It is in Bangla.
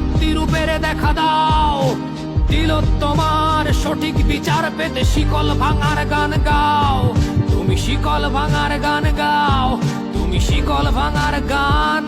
শক্তি রূপের দেখা দাও। দিল তোমার সঠিক বিচার পেতে শিকল ভাঙার গান গাও। তুমি শিকল ভাঙার গান গাও। তুমি শিকল ভাঙার গান